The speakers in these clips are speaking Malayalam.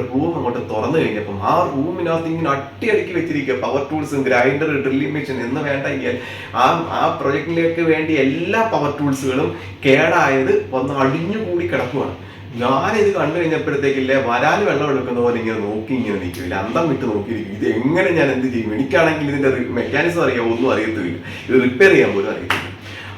ഒരു റൂം അങ്ങോട്ട് തുറന്നു കഴിഞ്ഞപ്പം ആ റൂമിനകത്ത് ഇങ്ങനെ അട്ടിയടുക്കി വെച്ചിരിക്കുക. പവർ ടൂൾസും ഗ്രൈൻഡർ ഡ്രില്ലിംഗ് മെഷീൻ എന്ന് വേണ്ട എങ്കിൽ ആ ആ പ്രൊജക്റ്റിലേക്ക് വേണ്ടി എല്ലാ പവർ ടൂൾസുകളും കേടായത് വന്ന് അടിഞ്ഞുകൂടി കിടക്കുവാണ്. ഞാനിത് കണ്ടു കഴിഞ്ഞപ്പോഴത്തേക്കില്ലേ വരാൽ വെള്ളം എടുക്കുന്ന പോലെ ഇങ്ങനെ നോക്കി ഇങ്ങനെ നിൽക്കില്ല അന്തം വിട്ട് നോക്കിയിരിക്കും. ഇത് എങ്ങനെ ഞാൻ എന്ത് ചെയ്യും? എനിക്കാണെങ്കിൽ ഇതിന്റെ മെക്കാനിസം അറിയാം? ഒന്നും അറിയത്തില്ല ഇത് റിപ്പയർ ചെയ്യാൻ പോലും അറിയത്തില്ല.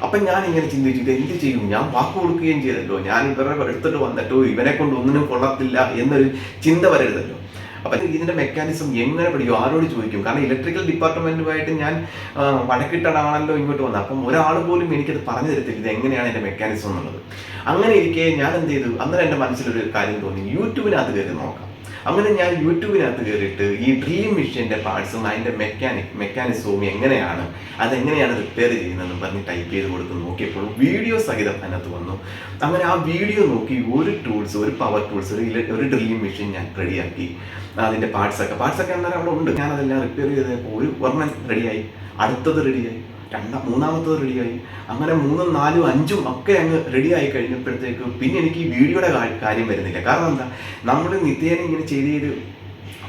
അപ്പൊ ഞാൻ ഇങ്ങനെ ചിന്തിച്ചിട്ട് എന്ത് ചെയ്യും? ഞാൻ വാക്ക് കൊടുക്കുകയും ചെയ്തല്ലോ. ഞാൻ ഇവരുടെ എടുത്തിട്ട് വന്നിട്ടോ ഇവനെ കൊണ്ട് ഒന്നിനും കൊള്ളത്തില്ല എന്നൊരു ചിന്ത വരരുതല്ലോ. അപ്പൊ ഇതിന്റെ മെക്കാനിസം എങ്ങനെ പഠിക്കും? ആരോട് ചോദിക്കും? കാരണം ഇലക്ട്രിക്കൽ ഡിപ്പാർട്ട്മെന്റുമായിട്ട് ഞാൻ ആ, വഴക്കിട്ടടാണല്ലോ ഇങ്ങോട്ട് വന്നത്. അപ്പം ഒരാൾ പോലും എനിക്കത് പറഞ്ഞു തരത്തില്ല. ഇത് എങ്ങനെയാണ് എന്റെ മെക്കാനിസം എന്നുള്ളത്. അങ്ങനെ ഇരിക്കെ ഞാൻ എന്ത് ചെയ്തു? അന്നേരം എന്റെ മനസ്സിലൊരു കാര്യം തോന്നി. യൂട്യൂബിനകത്ത് കയറി നോക്കാം. അങ്ങനെ ഞാൻ യൂട്യൂബിനകത്ത് കയറിയിട്ട് ഈ ഡ്രീം മെഷീന്റെ പാർട്സും അതിന്റെ മെക്കാനിക് മെക്കാനിസവും എങ്ങനെയാണ് അതെങ്ങനെയാണ് റിപ്പയർ ചെയ്യുന്നതെന്ന് പറഞ്ഞ് ടൈപ്പ് ചെയ്ത് കൊടുത്ത് നോക്കിയപ്പോൾ വീഡിയോ സഹിതം അതിനകത്ത് വന്നു. അങ്ങനെ ആ വീഡിയോ നോക്കി ഒരു ടൂൾസ് ഒരു പവർ ടൂൾസ് ഒരു ഒരു മെഷീൻ ഞാൻ റെഡിയാക്കി അതിന്റെ പാർട്സൊക്കെ പാർട്സൊക്കെ അന്നേരം അവിടെ ഉണ്ട്. ഞാൻ ഞാനതെല്ലാം റിപ്പയർ ചെയ്തപ്പോൾ ഒരു ഒരെണ്ണം റെഡിയായി അടുത്തത് റെഡിയായി രണ്ടാം മൂന്നാമത്തത് റെഡിയായി അങ്ങനെ മൂന്നും നാലും അഞ്ചും ഒക്കെ അങ്ങ് റെഡി ആയി കഴിഞ്ഞപ്പോഴത്തേക്കും പിന്നെ എനിക്ക് ഈ വീഡിയോയുടെ കാര്യം വരുന്നില്ല. കാരണം എന്താ? നമ്മൾ നിത്യേന ഇങ്ങനെ ചെയ്ത് ചെയ്ത്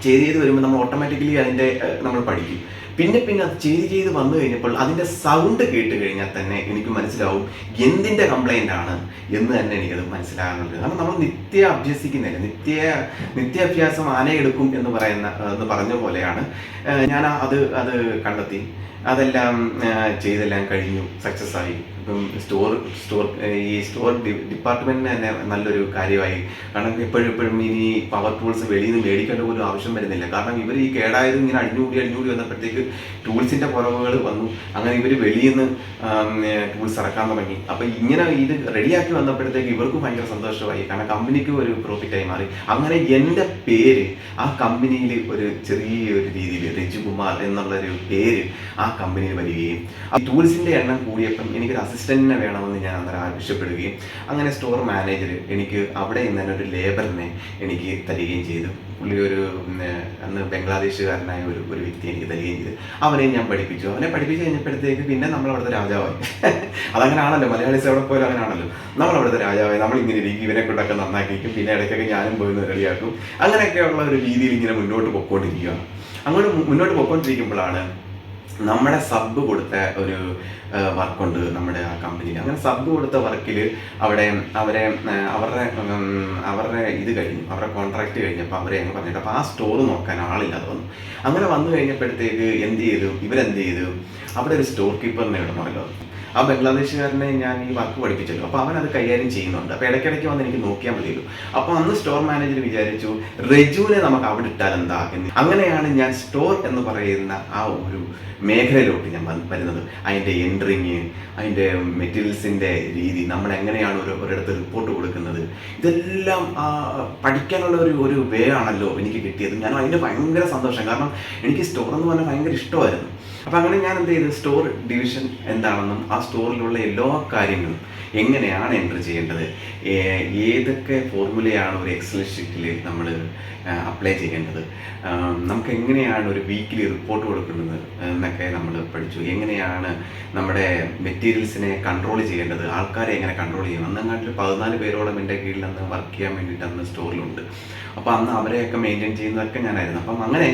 ചെയ്ത് ചെയ്ത് വരുമ്പോൾ നമ്മൾ ഓട്ടോമാറ്റിക്കലി അതിന്റെ നമ്മൾ പഠിക്കും. പിന്നെ പിന്നെ അത് ചെയ്ത് ചെയ്ത് വന്നു കഴിഞ്ഞപ്പോൾ അതിന്റെ സൗണ്ട് കേട്ട് കഴിഞ്ഞാൽ തന്നെ എനിക്ക് മനസ്സിലാവും എന്തിന്റെ കംപ്ലൈന്റ് ആണ് എന്ന് തന്നെ എനിക്കത് മനസ്സിലാകുന്നുണ്ട്. കാരണം നമ്മൾ നിത്യ അഭ്യസിക്കുന്നില്ല. നിത്യ നിത്യാഭ്യാസം ആനയെടുക്കും എന്ന് പറയുന്ന എന്ന് പറഞ്ഞ പോലെയാണ്. ഞാൻ അത് അത് കണ്ടെത്തി. അതെല്ലാം ചെയ്തെല്ലാം കഴിഞ്ഞു സക്സസ് ആയി. ഇപ്പം സ്റ്റോർ സ്റ്റോർ ഈ സ്റ്റോർ ഡിപ്പാർട്ട്മെന്റിന് തന്നെ നല്ലൊരു കാര്യമായി. കാരണം എപ്പോഴും എപ്പോഴും ഇനി പവർ ടൂൾസ് വെളിയിൽ നിന്ന് മേടിക്കേണ്ട പോലും ആവശ്യം വരുന്നില്ല. കാരണം ഇവർ ഈ കേടായത് ഇങ്ങനെ അടിഞ്ഞുകൂടി അടിഞ്ഞുകൂടി വന്നപ്പോഴത്തേക്ക് ടൂൾസിന്റെ കുറവുകൾ വന്നു. അങ്ങനെ ഇവർ വെളിയിൽ നിന്ന് ടൂൾസ് ഇറക്കാൻ തുടങ്ങി. അപ്പം ഇങ്ങനെ ഇത് റെഡിയാക്കി വന്നപ്പോഴത്തേക്ക് ഇവർക്കും ഭയങ്കര സന്തോഷമായി. കാരണം കമ്പനിക്ക് ഒരു പ്രോഫിറ്റായി മാറി. അങ്ങനെ എന്റെ പേര് ആ കമ്പനിയിൽ ഒരു ചെറിയ ഒരു രീതിയിൽ രജികുമാർ എന്നുള്ളൊരു പേര് ആ കമ്പനിയിൽ വരികയും ആ ടൂൾസിന്റെ എണ്ണം കൂടിയപ്പം എനിക്കൊരു അസിസ്റ്റന്റിനെ വേണമെന്ന് ഞാൻ അന്നേരം ആവശ്യപ്പെടുകയും അങ്ങനെ സ്റ്റോർ മാനേജർ എനിക്ക് അവിടെ നിന്ന് തന്നെ ഒരു ലേബറിനെ എനിക്ക് തരികയും ചെയ്തു. പുള്ളി ഒരു അന്ന് ബംഗ്ലാദേശുകാരനായ ഒരു ഒരു വ്യക്തി എനിക്ക് തരികയും ചെയ്തു. അവനെ ഞാൻ പഠിപ്പിച്ചു. അവനെ പഠിപ്പിച്ച് കഴിഞ്ഞപ്പോഴത്തേക്ക് പിന്നെ നമ്മൾ അവിടുത്തെ രാജാവായി. അതങ്ങനെയാണല്ലോ മലയാളീസ് എവിടെ പോലും അങ്ങനെയാണല്ലോ നമ്മൾ അവിടുത്തെ രാജാവായി. നമ്മൾ ഇങ്ങനെ ഇരിക്കും ഇവനെ കൊണ്ടൊക്കെ നന്നാക്കിയിരിക്കും പിന്നെ ഇടയ്ക്കൊക്കെ ഞാനും പോയി നിരളിയാക്കും അങ്ങനെയൊക്കെയുള്ള ഒരു രീതിയിൽ ഇങ്ങനെ മുന്നോട്ട് പൊക്കോണ്ടിരിക്കുകയാണ്. അങ്ങോട്ട് മുന്നോട്ട് പൊക്കോണ്ടിരിക്കുമ്പോഴാണ് നമ്മുടെ സബ് കൊടുത്ത ഒരു വർക്കുണ്ട് നമ്മുടെ ആ കമ്പനിയിൽ അങ്ങനെ സബ് കൊടുത്ത വർക്കിൽ അവിടെ അവരെ അവരുടെ അവരുടെ ഇത് കഴിഞ്ഞു. അവരുടെ കോൺട്രാക്ട് കഴിഞ്ഞപ്പോൾ അവരെ അങ്ങ് പറഞ്ഞിട്ട് അപ്പോൾ ആ സ്റ്റോർ നോക്കാൻ ആളില്ലാതെ വന്നു. അങ്ങനെ വന്നു കഴിഞ്ഞപ്പോഴത്തേക്ക് എന്ത് ചെയ്തു? ഇവരെന്ത് ചെയ്തു? അവിടെ ഒരു സ്റ്റോർ കീപ്പറിനെ ഇടണമല്ലോ ആ ബംഗ്ലാദേശുകാരനെ ഞാൻ ഈ വർക്ക് പഠിപ്പിച്ചല്ലോ. അപ്പോൾ അവൻ അത് കൈകാര്യം ചെയ്യുന്നുണ്ട്. അപ്പോൾ ഇടയ്ക്കിടയ്ക്ക് വന്ന് എനിക്ക് നോക്കിയാൽ മതിയല്ലോ. അപ്പോൾ അന്ന് സ്റ്റോർ മാനേജർ വിചാരിച്ചു റെജുവിനെ നമുക്ക് അവിടെ ഇട്ടാൽ എന്താ? എന്ന്. അങ്ങനെയാണ് ഞാൻ സ്റ്റോർ എന്ന് പറയുന്ന ആ ഒരു മേഖലയിലോട്ട് ഞാൻ വരുന്നത്. അതിന്റെ എൻട്രിങ് അതിന്റെ മെറ്റീരിയൽസിന്റെ രീതി നമ്മൾ എങ്ങനെയാണ് ഒരു ഒരിടത്ത് റിപ്പോർട്ട് കൊടുക്കുന്നത്. ഇതെല്ലാം പഠിക്കാനുള്ള ഒരു ഒരു വേ ആണല്ലോ എനിക്ക് കിട്ടിയത്. ഞാൻ അതിന്റെ ഭയങ്കര സന്തോഷം. കാരണം എനിക്ക് സ്റ്റോർ എന്ന് പറഞ്ഞാൽ ഭയങ്കര ഇഷ്ടമായിരുന്നു. അപ്പം അങ്ങനെ ഞാൻ എന്ത് ചെയ്തു? സ്റ്റോർ ഡിവിഷൻ എന്താണെന്നും ആ സ്റ്റോറിലുള്ള എല്ലാ കാര്യങ്ങളും എങ്ങനെയാണ് എന്റർ ചെയ്യേണ്ടത്? ഏതൊക്കെ ഫോർമുലയാണ് ഒരു എക്സൽ ഷീറ്റിൽ നമ്മൾ അപ്ലൈ ചെയ്യേണ്ടത്? നമുക്ക് എങ്ങനെയാണ് ഒരു വീക്കിലി റിപ്പോർട്ട് കൊടുക്കുന്നത് എന്നൊക്കെ നമ്മൾ പഠിച്ചു. എങ്ങനെയാണ് നമ്മുടെ മെറ്റീരിയൽസിനെ കൺട്രോൾ ചെയ്യേണ്ടത്? ആൾക്കാരെ എങ്ങനെ കൺട്രോൾ ചെയ്യണം? അന്നങ്ങാട്ടിൽ പതിനാല് പേരോളം എന്റെ കീഴിൽ അന്ന് വർക്ക് ചെയ്യാൻ വേണ്ടിയിട്ട് അന്ന് സ്റ്റോറിലുണ്ട് അപ്പോൾ അന്ന് അവരെയൊക്കെ മെയിന്റെയിൻ ചെയ്യുന്നതൊക്കെ ഞാനായിരുന്നു. അപ്പം അങ്ങനെ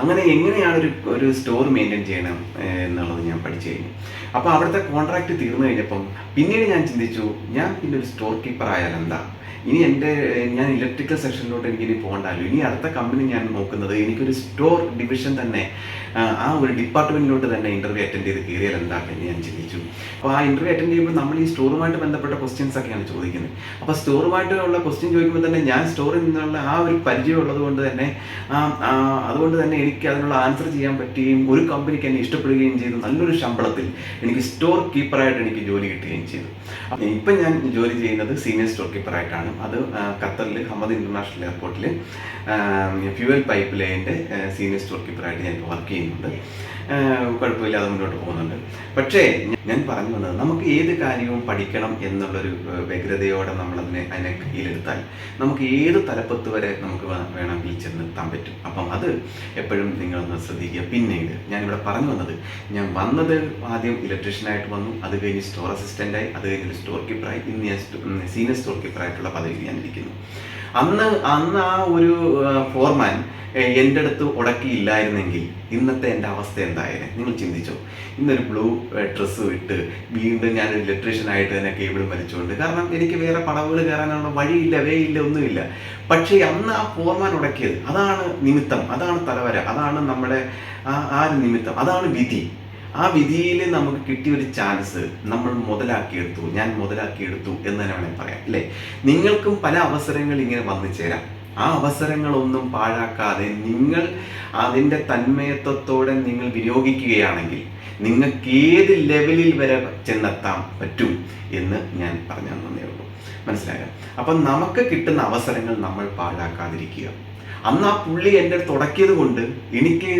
അങ്ങനെ എങ്ങനെയാണ് ഒരു ഒരു സ്റ്റോർ മെയിന്റെയിൻ ചെയ്യണം എന്നുള്ളത് ഞാൻ പഠിച്ചു കഴിഞ്ഞു. അപ്പോൾ അവിടുത്തെ കോൺട്രാക്റ്റ് തീർന്നു കഴിഞ്ഞപ്പം പിന്നീട് ഞാൻ ചിന്തിച്ചു ഞാൻ പിന്നെ ഒരു സ്റ്റോർ കീപ്പർ ആയാൽ എന്താ ഇനി എന്റെ ഞാൻ ഇലക്ട്രിക്കൽ സെക്ഷനിലോട്ട് എനിക്ക് ഇനി പോകണ്ടല്ലോ ഇനി അടുത്ത കമ്പനി ഞാൻ നോക്കുന്നത് എനിക്കൊരു സ്റ്റോർ ഡിവിഷൻ തന്നെ ആ, ഒരു ഡിപ്പാർട്ട്മെന്റിലോട്ട് തന്നെ ഇന്റർവ്യൂ അറ്റൻഡ് ചെയ്ത് കയറിയാൽ എന്താണെന്ന് ഞാൻ ചിന്തിച്ചു. അപ്പോൾ ആ ഇന്റർവ്യൂ അറ്റൻഡ് ചെയ്യുമ്പോൾ നമ്മൾ ഈ സ്റ്റോറുമായിട്ട് ബന്ധപ്പെട്ട ക്വസ്റ്റ്യൻസ് ഒക്കെയാണ് ചോദിക്കുന്നത്. അപ്പോൾ സ്റ്റോറുമായിട്ടുള്ള ക്വസ്റ്റ്യൻ ചോദിക്കുമ്പോൾ തന്നെ ഞാൻ സ്റ്റോറിൽ നിന്നുള്ള ആ ഒരു പരിചയം ഉള്ളത് കൊണ്ട് തന്നെ അതുകൊണ്ട് തന്നെ എനിക്ക് അതിനുള്ള ആൻസർ ചെയ്യാൻ പറ്റുകയും ഒരു കമ്പനിക്ക് എന്നെ ഇഷ്ടപ്പെടുകയും ചെയ്തു. നല്ലൊരു ശമ്പളത്തിൽ എനിക്ക് സ്റ്റോർ കീപ്പറായിട്ട് എനിക്ക് ജോലി കിട്ടുകയും ചെയ്തു. ഇപ്പം ഞാൻ ജോലി ചെയ്യുന്നത് സീനിയർ സ്റ്റോർ കീപ്പറായിട്ടാണ് അത് ഖത്തറിൽ ഹമദ് ഇന്റർനാഷണൽ എയർപോർട്ടിൽ ഫ്യൂവൽ പൈപ്പ് ലൈനിന്റെ സീനിയർ സ്റ്റോർ കീപ്പറായിട്ട് ഞാൻ വർക്ക് ചെയ്യുന്നുണ്ട്. കുഴപ്പമില്ലാതെ മുന്നോട്ട് പോകുന്നുണ്ട്. പക്ഷേ ഞാൻ പറഞ്ഞു വന്നത് നമുക്ക് ഏത് കാര്യവും പഠിക്കണം എന്നുള്ളൊരു വ്യഗ്രതയോടെ നമ്മളതിനെ അതിനെ കയ്യിലെടുത്താൽ നമുക്ക് ഏത് തലപ്പത്ത് വരെ നമുക്ക് വേണം വേണമെങ്കിൽ ചെന്നെത്താൻ പറ്റും. അപ്പം അത് എപ്പോഴും നിങ്ങളൊന്ന് ശ്രദ്ധിക്കുക. പിന്നീട് ഞാനിവിടെ പറഞ്ഞു വന്നത് ഞാൻ വന്നത് ആദ്യം ഇലക്ട്രീഷ്യനായിട്ട് വന്നു അത് കഴിഞ്ഞ് സ്റ്റോർ അസിസ്റ്റന്റായി അത് കഴിഞ്ഞ് സ്റ്റോർ കീപ്പറായി ഇന്ന് ഞാൻ സീനിയർ സ്റ്റോർ കീപ്പറായിട്ടുള്ള ഞാൻ ഇരിക്കുന്നു അന്ന് അന്ന് ആ ഒരു ഫോർമാൻ എന്റെ അടുത്ത് ഉടക്കിയില്ലായിരുന്നെങ്കിൽ ഇന്നത്തെ എന്റെ അവസ്ഥ എന്തായാലും? നിങ്ങൾ ചിന്തിച്ചോ? ഇന്നൊരു ബ്ലൂ ഡ്രസ്സ് ഇട്ട് വീണ്ടും ഞാൻ ഞാനൊരു ഇലക്ട്രീഷ്യനായിട്ട് തന്നെ കേബിൾ വലിച്ചുകൊണ്ട് കാരണം എനിക്ക് വേറെ പടവുകൾ കയറാനുള്ള വഴിയില്ല വേയില്ല ഒന്നുമില്ല. പക്ഷേ അന്ന് ആ ഫോർമാൻ ഉടക്കിയത് അതാണ് നിമിത്തം അതാണ് തലവര അതാണ് നമ്മുടെ ആ ആ ഒരു നിമിത്തം അതാണ് വിധി. ആ വിധിയിൽ നമുക്ക് കിട്ടിയ ഒരു ചാൻസ് നമ്മൾ മുതലാക്കിയെടുത്തു. ഞാൻ മുതലാക്കിയെടുത്തു എന്ന് തന്നെ വേണമെങ്കിൽ പറയാം അല്ലേ? നിങ്ങൾക്കും പല അവസരങ്ങൾ ഇങ്ങനെ വന്നു ചേരാം. ആ അവസരങ്ങളൊന്നും പാഴാക്കാതെ നിങ്ങൾ അതിന്റെ തന്മയത്വത്തോടെ നിങ്ങൾ വിനിയോഗിക്കുകയാണെങ്കിൽ നിങ്ങൾക്ക് ഏത് ലെവലിൽ വരെ ചെന്നെത്താൻ പറ്റും എന്ന് ഞാൻ പറഞ്ഞു തന്നേ ഉള്ളൂ. മനസ്സിലായോ? അപ്പം നമുക്ക് കിട്ടുന്ന അവസരങ്ങൾ നമ്മൾ പാഴാക്കാതിരിക്കുക. അന്ന് ആ പുള്ളി എന്റെ തുടക്കിയത് കൊണ്ട് എനിക്ക്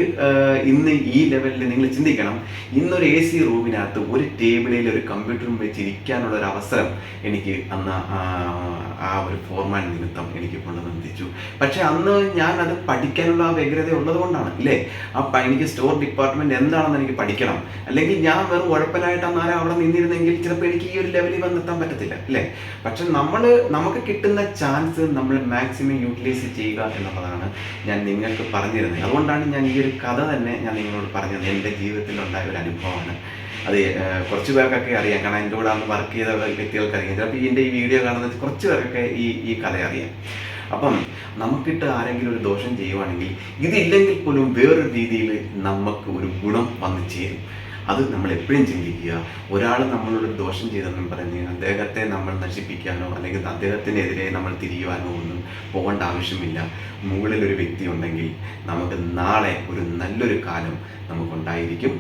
ഇന്ന് ഈ ലെവലിൽ നിങ്ങൾ ചിന്തിക്കണം. ഇന്നൊരു എ സി റൂമിനകത്ത് ഒരു ടേബിളിൽ ഒരു കമ്പ്യൂട്ടറും വെച്ച് ഇരിക്കാനുള്ള ഒരു അവസരം എനിക്ക് അന്ന് ആ- ഒരു ഫോർമാൻ നിമിത്തം എനിക്ക് കൊണ്ടുവന്നെത്തിച്ചു പക്ഷെ അന്ന് ഞാൻ അത് പഠിക്കാനുള്ള ആ വ്യഗ്രത ഉള്ളത് കൊണ്ടാണ് ആ എനിക്ക് സ്റ്റോർ ഡിപ്പാർട്ട്മെന്റ് എന്താണെന്ന് എനിക്ക് പഠിക്കണം. അല്ലെങ്കിൽ ഞാൻ വെറും ഉഴപ്പനായിട്ട് അന്നാലും അവിടെ നിന്നിരുന്നെങ്കിൽ ചിലപ്പോൾ എനിക്ക് ഈ ഒരു ലെവലിൽ വന്നെത്താൻ പറ്റത്തില്ല അല്ലേ പക്ഷെ നമ്മൾ നമുക്ക് കിട്ടുന്ന ചാൻസ് നമ്മൾ മാക്സിമം യൂട്ടിലൈസ് ചെയ്യുക എന്നുള്ളതാണ്. ഞാൻ നിങ്ങൾക്ക് പറഞ്ഞിരുന്നത്. അതുകൊണ്ടാണ് ഞാൻ ഈ ഒരു കഥ തന്നെ ഞാൻ നിങ്ങളോട് പറഞ്ഞത്. എന്റെ ജീവിതത്തിൽ ഉണ്ടായ ഒരു അനുഭവമാണ്. അത് കുറച്ച് പേർക്കൊക്കെ അറിയാം. കാരണം എന്റെ കൂടെ അന്ന് വർക്ക് ചെയ്ത വ്യക്തികൾക്ക് അറിയാം. ചിലപ്പോൾ എന്റെ ഈ വീഡിയോ കാണുന്ന കുറച്ച് പേർക്കൊക്കെ ഈ ഈ കഥ അറിയാം. അപ്പം നമുക്കിട്ട് ആരെങ്കിലും ഒരു ദോഷം ചെയ്യുവാണെങ്കിൽ ഇതില്ലെങ്കിൽ പോലും വേറൊരു രീതിയിൽ നമുക്ക് ഒരു ഗുണം വന്നു ചേരും. അത് നമ്മൾ എപ്പോഴും ചിന്തിക്കുക. ഒരാൾ നമ്മളോട് ദോഷം ചെയ്തെന്നും പറഞ്ഞ് അദ്ദേഹത്തെ നമ്മൾ നശിപ്പിക്കാനോ അല്ലെങ്കിൽ അദ്ദേഹത്തിനെതിരെ നമ്മൾ തിരിയുവാനോ ഒന്നും പോകേണ്ട ആവശ്യമില്ല. മുകളിൽ ഒരു വ്യക്തി ഉണ്ടെങ്കിൽ നമുക്ക് നാളെ ഒരു നല്ലൊരു കാലം നമുക്കുണ്ടായിരിക്കും.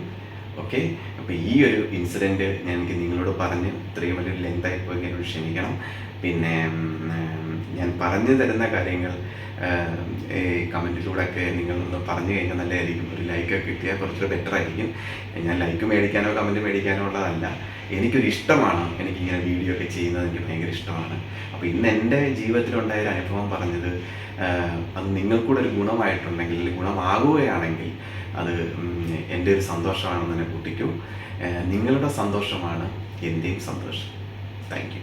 ഓക്കെ? അപ്പോൾ ഈ ഒരു ഇൻസിഡന്റ് ഞാൻ എനിക്ക് നിങ്ങളോട് പറഞ്ഞ് ഇത്രയും വലിയൊരു ലെങ്തായി പോയി ക്ഷമിക്കണം. പിന്നെ ഞാൻ പറഞ്ഞു തരുന്ന കാര്യങ്ങൾ കമന്റിലൂടെ ഒക്കെ നിങ്ങളൊന്ന് പറഞ്ഞു കഴിഞ്ഞാൽ നല്ലതായിരിക്കും. ഒരു ലൈക്കൊക്കെ കിട്ടിയാൽ കുറച്ചുകൂടെ ബെറ്റർ ആയിരിക്കും. ഞാൻ ലൈക്ക് മേടിക്കാനോ കമന്റ് മേടിക്കാനോ ഉള്ളതല്ല. എനിക്കൊരു ഇഷ്ടമാണ് എനിക്കിങ്ങനെ വീഡിയോ ഒക്കെ ചെയ്യുന്നത് എനിക്ക് ഭയങ്കര ഇഷ്ടമാണ്. അപ്പോൾ ഇന്ന് എന്റെ ജീവിതത്തിലുണ്ടായ ഒരു അനുഭവം പറഞ്ഞത് അത് നിങ്ങൾക്കൂടെ ഒരു ഗുണമായിട്ടുണ്ടെങ്കിൽ അല്ലെങ്കിൽ ഗുണമാകുകയാണെങ്കിൽ അത് എന്റെ ഒരു സന്തോഷമാണെന്ന് തന്നെ കൂട്ടിക്കൂ. നിങ്ങളുടെ സന്തോഷമാണ് എന്റെയും സന്തോഷം. Thank you.